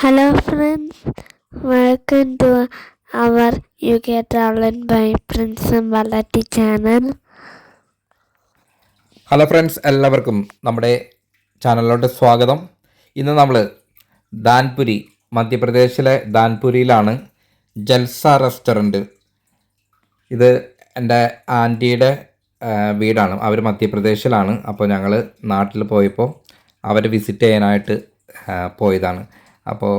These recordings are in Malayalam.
Hello welcome to our U K traveller by Prince Valati channel hello friends എല്ലാവർക്കും നമ്മുടെ ചാനലിലോട്ട് സ്വാഗതം. ഇന്ന് നമ്മൾ ദാൻപുരി മധ്യപ്രദേശിലെ ദാൻപുരിയിലാണ് ജൽസ റെസ്റ്റോറന്റ്. ഇത് എന്റെ ആന്റിയുടെ വീടാണ്. അവർ മധ്യപ്രദേശിലാണ്. അപ്പോൾ ഞങ്ങൾ നാട്ടിൽ പോയപ്പോൾ അവർ വിസിറ്റ് ചെയ്യാനായിട്ട് പോയതാണ്. അപ്പോൾ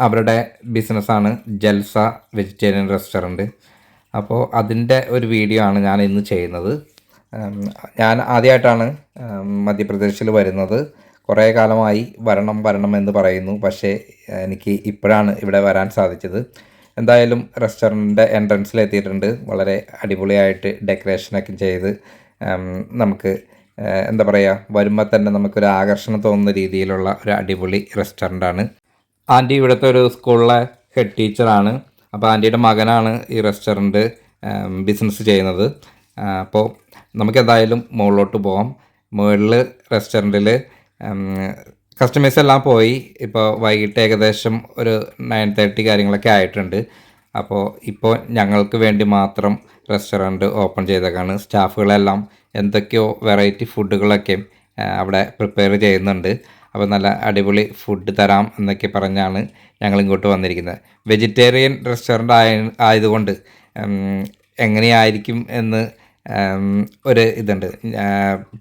അവരുടെ ബിസിനസ്സാണ് ജൽസ വെജിറ്റേറിയൻ റെസ്റ്റോറന്റ്. അപ്പോൾ അതിന്റെ ഒരു വീഡിയോ ആണ് ഞാൻ ഇന്ന് ചെയ്യുന്നത്. ഞാൻ ആദ്യമായിട്ടാണ് മധ്യപ്രദേശിൽ വരുന്നത്. കുറേ കാലമായി വരണം വരണം എന്ന് പറയുന്നു. പക്ഷേ എനിക്ക് ഇപ്പോഴാണ് ഇവിടെ വരാൻ സാധിച്ചത്. എന്തായാലും റെസ്റ്റോറന്റിന്റെ എൻട്രൻസിൽ എത്തിയിട്ടുണ്ട് വളരെ അടിപൊളിയായിട്ട് ഡെക്കറേഷനൊക്കെ ചെയ്ത് നമുക്ക് എന്താ പറയുക വരുമ്പോൾ തന്നെ നമുക്കൊരു ആകർഷണം തോന്നുന്ന രീതിയിലുള്ള ഒരു അടിപൊളി റെസ്റ്റോറന്റാണ് ആന്റി ഇവിടുത്തെ ഒരു സ്കൂളിലെ ഹെഡ് ടീച്ചറാണ് അപ്പോൾ ആന്റിയുടെ മകനാണ് ഈ റെസ്റ്റോറന്റ് ബിസിനസ് ചെയ്യുന്നത്. അപ്പോൾ നമുക്ക് എന്തായാലും മുകളിലോട്ട് പോകാം മുകളിൽ റെസ്റ്റോറന്റിൽ കസ്റ്റമേഴ്സ് എല്ലാം പോയി. ഇപ്പോൾ വൈകിട്ട് ഏകദേശം ഒരു നയൻ തേർട്ടി കാര്യങ്ങളൊക്കെ ആയിട്ടുണ്ട്. അപ്പോൾ ഇപ്പോൾ ഞങ്ങൾക്ക് വേണ്ടി മാത്രം റെസ്റ്റോറന്റ് ഓപ്പൺ ചെയ്തേക്കാണ് സ്റ്റാഫുകളെല്ലാം എന്തൊക്കെയോ വെറൈറ്റി ഫുഡുകളൊക്കെ അവിടെ പ്രിപ്പയർ ചെയ്യുന്നുണ്ട്. അപ്പോൾ നല്ല അടിപൊളി ഫുഡ് തരാം എന്നൊക്കെ പറഞ്ഞാണ് ഞങ്ങൾ ഇങ്ങോട്ട് വന്നിരിക്കുന്നത്. വെജിറ്റേറിയൻ റെസ്റ്റോറന്റ് ആയ ആയതുകൊണ്ട് എങ്ങനെയായിരിക്കും എന്ന് ഒരു ഇതുണ്ട്.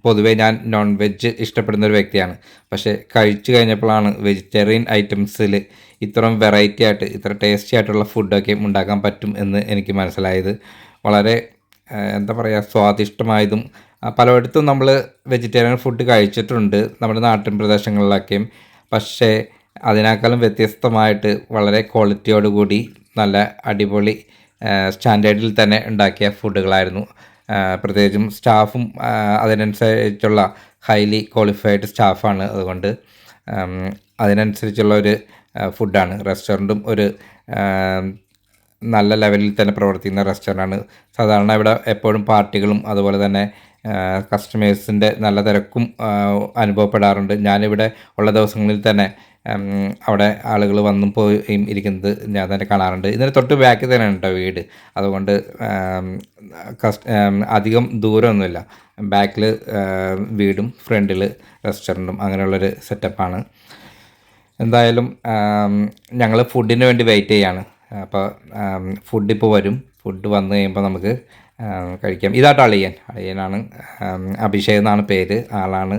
പൊതുവെ ഞാൻ നോൺ വെജ് ഇഷ്ടപ്പെടുന്ന ഒരു വ്യക്തിയാണ്. പക്ഷേ കഴിച്ചു കഴിഞ്ഞപ്പോഴാണ് വെജിറ്റേറിയൻ ഐറ്റംസിൽ ഇത്രയും വെറൈറ്റി ആയിട്ട് ഇത്ര ടേസ്റ്റി ആയിട്ടുള്ള ഫുഡൊക്കെ ഉണ്ടാക്കാൻ പറ്റും എന്ന് എനിക്ക് മനസ്സിലായത്. വളരെ എന്താ പറയുക സ്വാദിഷ്ടമായതും പലയിടത്തും നമ്മൾ വെജിറ്റേറിയൻ ഫുഡ് കഴിച്ചിട്ടുണ്ട്. നമ്മുടെ നാട്ടിൻ പ്രദേശങ്ങളിലൊക്കെയും. പക്ഷേ അതിനേക്കാളും വ്യത്യസ്തമായിട്ട് വളരെ ക്വാളിറ്റിയോടുകൂടി നല്ല അടിപൊളി സ്റ്റാൻഡേർഡിൽ തന്നെ ഉണ്ടാക്കിയ ഫുഡുകളായിരുന്നു പ്രത്യേകിച്ചും സ്റ്റാഫും അതിനനുസരിച്ചുള്ള ഹൈലി ക്വാളിഫൈഡ് സ്റ്റാഫാണ് അതുകൊണ്ട് അതിനനുസരിച്ചുള്ള ഒരു ഫുഡാണ്. റെസ്റ്റോറന്റും ഒരു നല്ല ലെവലിൽ തന്നെ പ്രവർത്തിക്കുന്ന റെസ്റ്റോറന്റാണ് സാധാരണ ഇവിടെ എപ്പോഴും പാർട്ടികളും അതുപോലെ തന്നെ കസ്റ്റമേഴ്സിന്റെ നല്ല തിരക്കും അനുഭവപ്പെടാറുണ്ട്. ഞാനിവിടെ ഉള്ള ദിവസങ്ങളിൽ തന്നെ അവിടെ ആളുകൾ വന്നും പോയും ഇരിക്കുന്നത് ഞാൻ തന്നെ കാണാറുണ്ട്. ഇതിന് തൊട്ട് ബാക്കിൽ തന്നെയാണ് കേട്ടോ വീട്. അതുകൊണ്ട് കസ്റ്റ് അധികം ദൂരമൊന്നുമില്ല. ബാക്കിൽ വീടും ഫ്രണ്ടിൽ റെസ്റ്റോറന്റും അങ്ങനെയുള്ളൊരു സെറ്റപ്പാണ്. എന്തായാലും ഞങ്ങൾ ഫുഡിന് വേണ്ടി വെയിറ്റ് ചെയ്യാണ്. അപ്പോൾ ഫുഡ് ഇപ്പോൾ വരും. ഫുഡ് വന്നു കഴിയുമ്പോൾ നമുക്ക് കഴിക്കാം. ഇതാട്ടോ അളിയൻ. അളിയനാണ് അഭിഷേക് എന്നാണ് പേര്. ആളാണ്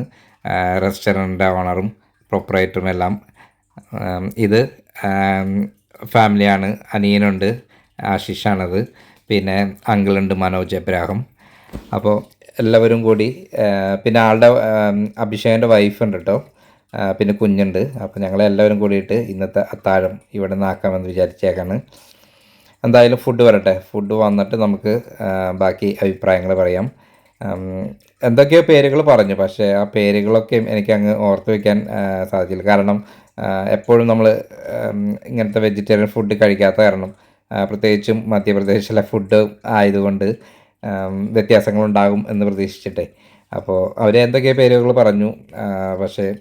റെസ്റ്റോറന്റിന്റെ ഓണറും പ്രൊപ്പറേറ്ററും എല്ലാം. ഇത് ഫാമിലിയാണ്. അനിയനുണ്ട് ആശിഷാണത്. പിന്നെ അങ്കിളുണ്ട് മനോജ് എബ്രാഹം. അപ്പോൾ എല്ലാവരും കൂടി പിന്നെ ആളുടെ അഭിഷേകന്റെ വൈഫുണ്ട് കേട്ടോ പിന്നെ കുഞ്ഞുണ്ട്. അപ്പോൾ ഞങ്ങളെല്ലാവരും കൂടിയിട്ട് ഇന്നത്തെ അത്താഴം ഇവിടെ നിന്നാക്കാമെന്ന് വിചാരിച്ചേക്കാണ്. എന്തായാലും ഫുഡ് വരട്ടെ. ഫുഡ് വന്നിട്ട് നമുക്ക് ബാക്കി അഭിപ്രായങ്ങൾ പറയാം. എന്തൊക്കെയോ പേരുകൾ പറഞ്ഞു. പക്ഷേ ആ പേരുകളൊക്കെ എനിക്ക് അങ്ങ് ഓർത്ത് വയ്ക്കാൻ സാധിച്ചില്ല. കാരണം എപ്പോഴും നമ്മൾ ഇങ്ങനത്തെ വെജിറ്റേറിയൻ ഫുഡ് കഴിക്കാത്ത കാരണം പ്രത്യേകിച്ചും മധ്യപ്രദേശിലെ ഫുഡ് ആയതുകൊണ്ട് വ്യത്യാസങ്ങളുണ്ടാകും എന്ന് പ്രതീക്ഷിച്ചിട്ടേ. അപ്പോൾ അവർ എന്തൊക്കെയോ പേരുകൾ പറഞ്ഞു. പക്ഷേ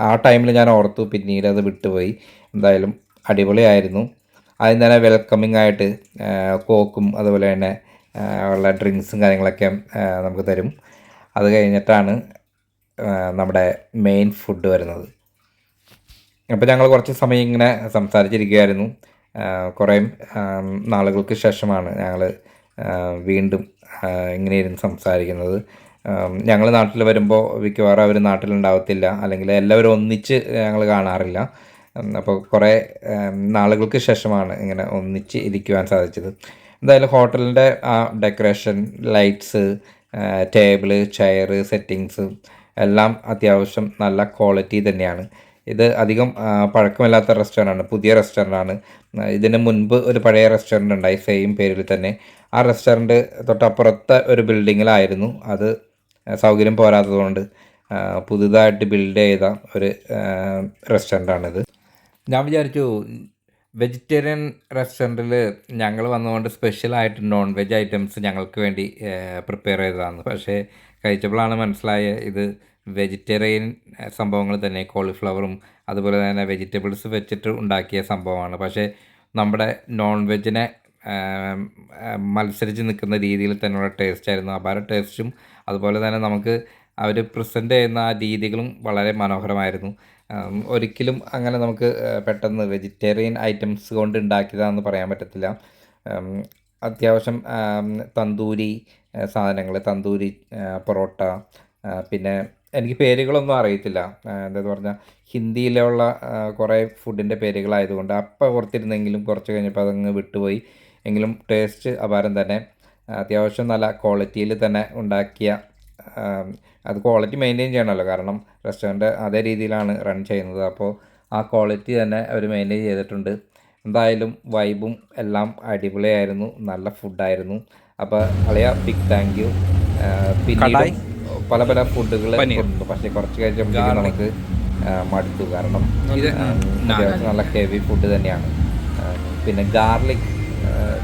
ആ, ടൈമിൽ ഞാൻ ഓർത്തു പിന്നീട് അത് വിട്ടുപോയി. എന്തായാലും അടിപൊളിയായിരുന്നു. ആദ്യം തന്നെ വെൽക്കമിങ് ആയിട്ട് കോക്കും അതുപോലെ തന്നെ ഉള്ള ഡ്രിങ്ക്സും കാര്യങ്ങളൊക്കെ നമുക്ക് തരും. അത് കഴിഞ്ഞിട്ടാണ് നമ്മുടെ മെയിൻ ഫുഡ് വരുന്നത്. അപ്പോൾ ഞങ്ങൾ കുറച്ച് സമയം ഇങ്ങനെ സംസാരിച്ചിരിക്കുകയായിരുന്നു. കുറേ നാളുകൾക്ക് ശേഷമാണ് ഞങ്ങൾ വീണ്ടും ഇങ്ങനെ ഇരുന്ന് സംസാരിക്കുന്നത്. ഞങ്ങൾ നാട്ടിൽ വരുമ്പോൾ മിക്കവാറും അവർ നാട്ടിലുണ്ടാവത്തില്ല. അല്ലെങ്കിൽ എല്ലാവരും ഒന്നിച്ച് ഞങ്ങൾ കാണാറില്ല. അപ്പോൾ കുറേ നാളുകൾക്ക് ശേഷമാണ് ഇങ്ങനെ ഒന്നിച്ച് ഇരിക്കുവാൻ സാധിച്ചത്. എന്തായാലും ഹോട്ടലിന്റെ ആ decoration lights table chair settings എല്ലാം അത്യാവശ്യം നല്ല ക്വാളിറ്റി തന്നെയാണ്. ഇത് അധികം പഴക്കമില്ലാത്ത റെസ്റ്റോറന്റാണ് പുതിയ റെസ്റ്റോറന്റാണ് ഇതിന് മുൻപ് ഒരു പഴയ റെസ്റ്റോറന്റ് ഉണ്ടായി സെയിം പേരിൽ തന്നെ. ആ റെസ്റ്റോറന്റ് തൊട്ടപ്പുറത്തെ ഒരു ബിൽഡിങ്ങിലായിരുന്നു അത് സൗകര്യം പോരാത്തതുകൊണ്ട് പുതുതായിട്ട് ബിൽഡ് ചെയ്ത ഒരു റെസ്റ്റോറന്റാണിത് ഞാൻ വിചാരിച്ചു വെജിറ്റേറിയൻ റെസ്റ്റോറന്റിൽ ഞങ്ങൾ വന്നുകൊണ്ട് സ്പെഷ്യലായിട്ട് നോൺ വെജ് ഐറ്റംസ് ഞങ്ങൾക്ക് വേണ്ടി പ്രിപ്പയർ ചെയ്തതാണ്. പക്ഷേ കഴിച്ചപ്പോഴാണ് മനസ്സിലായത് ഇത് വെജിറ്റേറിയൻ സംഭവങ്ങൾ തന്നെ കോളിഫ്ലവറും അതുപോലെ തന്നെ വെജിറ്റബിൾസ് വെച്ചിട്ട് ഉണ്ടാക്കിയ സംഭവമാണ്. പക്ഷേ നമ്മുടെ നോൺ വെജിനെ മത്സരിച്ച് നിൽക്കുന്ന രീതിയിൽ തന്നെയുള്ള ടേസ്റ്റ് ആയിരുന്നു. അപാര ടേസ്റ്റും അതുപോലെ തന്നെ നമുക്ക് അവർ പ്രസന്റ് ചെയ്യുന്ന ആ രീതികളും വളരെ മനോഹരമായിരുന്നു. ഒരിക്കലും അങ്ങനെ നമുക്ക് പെട്ടെന്ന് വെജിറ്റേറിയൻ ഐറ്റംസ് കൊണ്ട് ഉണ്ടാക്കിയതാണെന്ന് പറയാൻ പറ്റത്തില്ല. അത്യാവശ്യം തന്തൂരി സാധനങ്ങൾ തന്തൂരി പൊറോട്ട പിന്നെ എനിക്ക് പേരുകളൊന്നും അറിയത്തില്ല. എന്താന്ന് പറഞ്ഞാൽ ഹിന്ദിയിലുള്ള കുറേ ഫുഡിന്റെ പേരുകളായതുകൊണ്ട് അപ്പം ഓർത്തിരുന്നെങ്കിലും കുറച്ച് കഴിഞ്ഞപ്പോൾ അതങ്ങ് വിട്ടുപോയി. എങ്കിലും ടേസ്റ്റ് അപാരം തന്നെ. അത്യാവശ്യം നല്ല ക്വാളിറ്റിയിൽ തന്നെ ഉണ്ടാക്കിയ അത് ക്വാളിറ്റി മെയിന്റെയിൻ ചെയ്യണമല്ലോ. കാരണം റെസ്റ്റോറന്റ് അതേ രീതിയിലാണ് റൺ ചെയ്യുന്നത്. അപ്പോൾ ആ ക്വാളിറ്റി തന്നെ അവർ മെയിന്റെയിൻ ചെയ്തിട്ടുണ്ട്. എന്തായാലും വൈബും എല്ലാം അടിപൊളിയായിരുന്നു. നല്ല ഫുഡായിരുന്നു. അപ്പോൾ അളിയ ബിഗ് താങ്ക് യു പിന്നീട് പല പല ഫുഡുകൾ പക്ഷെ കുറച്ച് കഴിഞ്ഞാൽ നമുക്ക് മടുത്തു. കാരണം അത്യാവശ്യം നല്ല ഹെവി ഫുഡ് തന്നെയാണ്. പിന്നെ ഗാർലിക്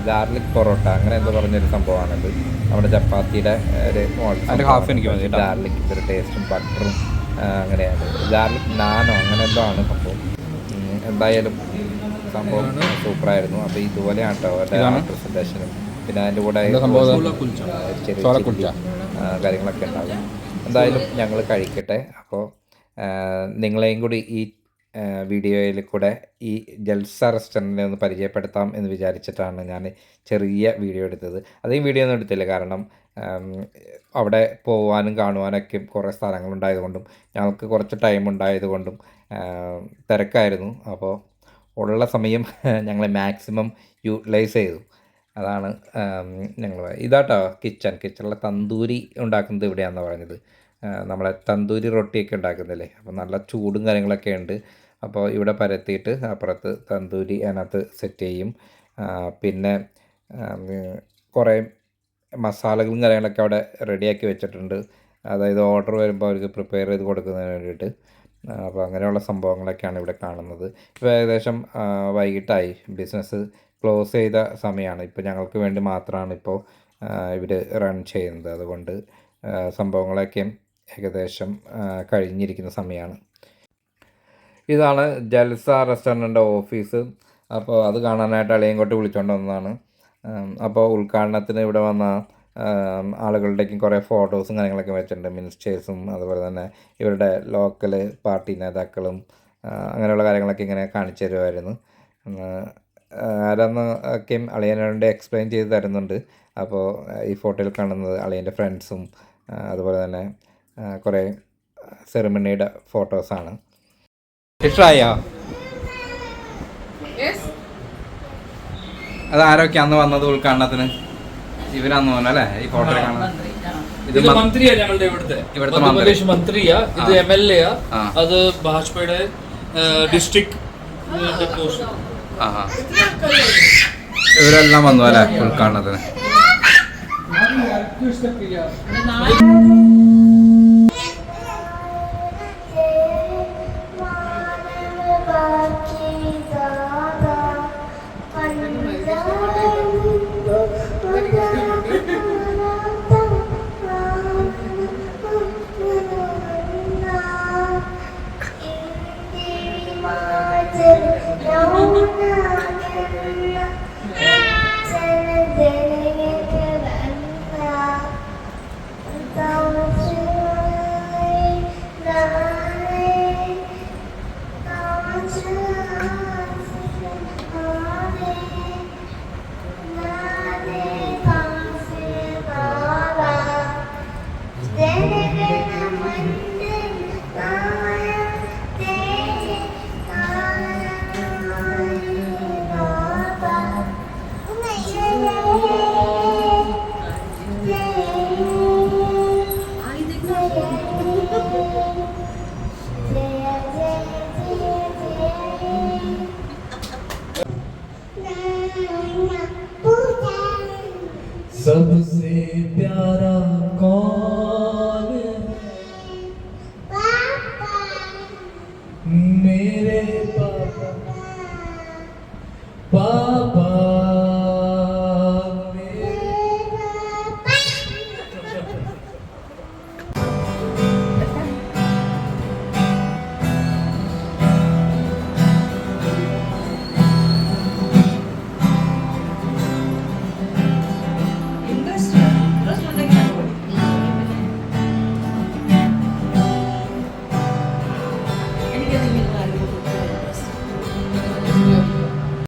ഗാർലിക് പൊറോട്ട അങ്ങനെ എന്തോ പറഞ്ഞൊരു സംഭവമാണത്. നമ്മുടെ ചപ്പാത്തിയുടെ ഒരു ഹാഫ് എനിക്ക് ഗാർലിക് ഒരു ടേസ്റ്റും ബട്ടറും അങ്ങനെയാണ്. ഗാർലിക് നാനോ അങ്ങനെ എന്തോ ആണ് സംഭവം. എന്തായാലും സംഭവം സൂപ്പറായിരുന്നു. അപ്പോൾ ഇതുപോലെയാണ് കേട്ടോ. അവരുടെ പ്രസന്റേഷനും പിന്നെ അതിന്റെ കൂടെ ചെറിയ കാര്യങ്ങളൊക്കെ ഉണ്ടാകും എന്തായാലും ഞങ്ങൾ കഴിക്കട്ടെ. അപ്പോൾ നിങ്ങളെയും കൂടി ഈ വീഡിയോയിൽ കൂടെ ഈ ജൽസ റെസ്റ്റോറന്റിനെ ഒന്ന് പരിചയപ്പെടുത്താം എന്ന് വിചാരിച്ചിട്ടാണ് ഞാൻ ചെറിയ വീഡിയോ എടുത്തത്. അധികം വീഡിയോ ഒന്നും എടുത്തില്ല. കാരണം അവിടെ പോകാനും കാണുവാനൊക്കെ കുറേ സ്ഥലങ്ങളുണ്ടായതുകൊണ്ടും ഞങ്ങൾക്ക് കുറച്ച് ടൈം ഉണ്ടായതുകൊണ്ടും തിരക്കായിരുന്നു. അപ്പോൾ ഉള്ള സമയം ഞങ്ങൾ മാക്സിമം യൂട്ടിലൈസ് ചെയ്തു. അതാണ് ഞങ്ങൾ ഇതാട്ടോ കിച്ചൺ. കിച്ചണിലെ തന്തൂരി ഉണ്ടാക്കുന്നത് ഇവിടെയാണെന്ന് പറഞ്ഞത്. നമ്മളെ തന്തൂരി റൊട്ടിയൊക്കെ ഉണ്ടാക്കുന്നില്ലേ അപ്പോൾ നല്ല ചൂടും കാര്യങ്ങളൊക്കെ ഉണ്ട്. അപ്പോൾ ഇവിടെ പരത്തിയിട്ട് അപ്പുറത്ത് തന്തൂരി അതിനകത്ത് സെറ്റ് ചെയ്യും. പിന്നെ കുറേ മസാലകളും കാര്യങ്ങളൊക്കെ അവിടെ റെഡിയാക്കി വെച്ചിട്ടുണ്ട്. അതായത് ഓർഡർ വരുമ്പോൾ അവർക്ക് പ്രിപ്പയർ ചെയ്ത് കൊടുക്കുന്നതിന് വേണ്ടിയിട്ട്. അപ്പോൾ അങ്ങനെയുള്ള സംഭവങ്ങളൊക്കെയാണ് ഇവിടെ കാണുന്നത്. ഇപ്പോൾ ഏകദേശം വൈകിട്ടായി. ബിസിനസ് ക്ലോസ് ചെയ്ത സമയമാണ് ഇപ്പോൾ ഞങ്ങൾക്ക് വേണ്ടി മാത്രമാണ് ഇപ്പോൾ ഇവർ റൺ ചെയ്യുന്നത്. അതുകൊണ്ട് സംഭവങ്ങളൊക്കെ ഏകദേശം കഴിഞ്ഞിരിക്കുന്ന സമയമാണ് ഇതാണ് ജൽസ റെസ്റ്റോറന്റിന്റെ ഓഫീസ്. അപ്പോൾ അത് കാണാനായിട്ട് അളിയങ്കോട്ട് വിളിച്ചുകൊണ്ട് വന്നതാണ്. അപ്പോൾ ഉദ്ഘാടനത്തിന് ഇവിടെ വന്ന ആളുകളുടെയൊക്കെ കുറേ ഫോട്ടോസും കാര്യങ്ങളൊക്കെ വെച്ചിട്ടുണ്ട്. മിനിസ്റ്റേഴ്സും അതുപോലെ തന്നെ ഇവരുടെ ലോക്കൽ പാർട്ടി നേതാക്കളും അങ്ങനെയുള്ള കാര്യങ്ങളൊക്കെ ഇങ്ങനെ കാണിച്ചു തരുമായിരുന്നു ഉം, ആരാന്ന് ഒക്കെയും അളിയനോട് എക്സ്പ്ലെയിൻ ചെയ്ത് തരുന്നുണ്ട്. അപ്പോൾ ഈ ഫോട്ടോയിൽ കാണുന്നത് അളിയന്റെ ഫ്രണ്ട്സും അതുപോലെ തന്നെ കുറേ സെറിമണിയുടെ ഫോട്ടോസാണ് ഇഷ്ടമായോ അത് ആരൊക്കെ അന്ന് വന്നത് ഉൾക്കാണത്തിന് ഇവരാന്ന് തോന്നുന്നു അല്ലേ? ഈ ഫോട്ടോ കാണുന്നത്. ഇത് മന്ത്രിയാ ഞങ്ങളുടെ ഇവിടുത്തെ. ഇവിടുത്തെ മന്ത്രിയാ. ഇത് എം എൽ എ ആ. അത് ഭാജ്പയുടെ ഡിസ്ട്രിക്ട്. ഇവരെല്ലാം വന്നു അല്ലേ? ഉദ്ഘാടനത്തിന് Yeah.